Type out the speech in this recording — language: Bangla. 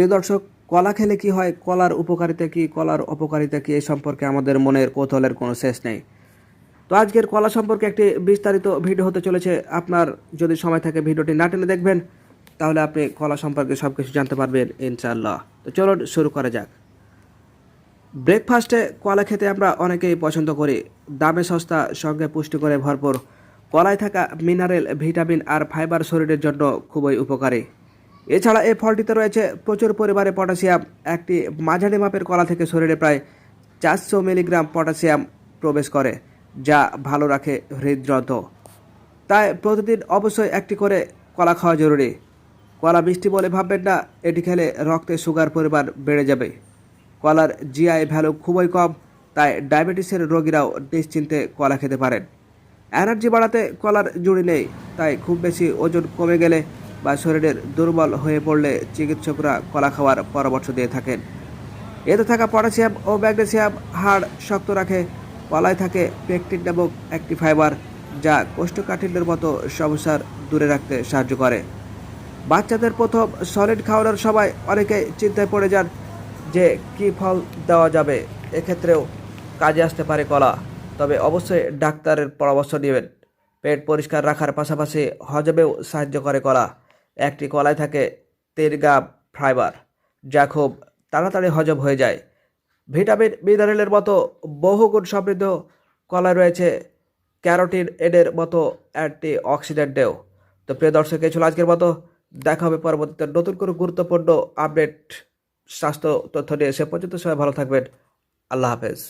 প্রিয় দর্শক, কলা খেলে কি হয়? কলার উপকারিতা কি? কলার অপকারিতা কি? এই সম্পর্কে আমাদের মনের কৌতূহলের কোনো শেষ নেই। তো আজকের কলা সম্পর্কে একটি বিস্তারিত ভিডিও হতে চলেছে। আপনার যদি সময় থাকে ভিডিওটি না টেনে দেখবেন, তাহলে আপনি কলা সম্পর্কে সব কিছু জানতে পারবেন, ইনশাআল্লাহ। তো চলুন শুরু করা যাক। ব্রেকফাস্টে কলা খেতে আমরা অনেকেই পছন্দ করি। দামে সস্তা, সঙ্গে পুষ্টি করে ভরপুর। কলায় থাকা মিনারেল, ভিটামিন আর ফাইবার শরীরের জন্য খুবই উপকারী। এছাড়া এই ফলটিতে রয়েছে প্রচুর পরিমাণে পটাশিয়াম। একটি মাঝারি মাপের কলা থেকে শরীরে প্রায় চারশো মিলিগ্রাম পটাশিয়াম প্রবেশ করে, যা ভালো রাখে হৃদযন্ত্র তাই প্রতিদিন অবশ্যই একটি করে কলা খাওয়া জরুরি। কলা মিষ্টি বলে ভাববেন না, এটি খেলে রক্তে সুগার পরিমাণ বেড়ে যাবে। কলার জিআই ভ্যালু খুবই কম, তাই ডায়াবেটিসের রোগীরাও নিশ্চিন্তে কলা খেতে পারেন। এনার্জি বাড়াতে কলার জুড়ি নেই, তাই খুব বেশি ওজন কমে গেলে বা শরীরের দুর্বল হয়ে পড়লে চিকিৎসকরা কলা খাওয়ার পরামর্শ দিয়ে থাকেন। এতে থাকা পটাশিয়াম ও ম্যাগনেসিয়াম হাড় শক্ত রাখে। কলায় থাকে পেকটিন নামক একটি ফাইবার যা কোষ্ঠকাঠিন্যের মতো সমস্যার দূরে রাখতে সাহায্য করে। বাচ্চাদের প্রথম সলিড খাওয়ানোর সময় অনেকে চিন্তায় পড়ে যান যে কি ফল দেওয়া যাবে। এক্ষেত্রেও কাজে আসতে পারে কলা। তবে অবশ্যই ডাক্তারের পরামর্শ নেবেন। পেট পরিষ্কার রাখার পাশাপাশি হজমেও সাহায্য করে কলা। একটি কলায় থাকে গ্রাম ফাইবার, যা খুব তাড়াতাড়ি হজম হয়ে যায়। ভিটামিন মিনারেলের মতো বহুগুণ সমৃদ্ধ কলায় রয়েছে ক্যারোটিন এডের মতো অ্যান্টি অক্সিডেন্টেও তো প্রিয় দর্শক, এই ছিল আজকের মতো। দেখা হবে পরবর্তীতে নতুন কোনো গুরুত্বপূর্ণ আপডেট স্বাস্থ্য তথ্য নিয়ে। সে পর্যন্ত সবাই ভালো থাকবেন। আল্লাহ হাফেজ।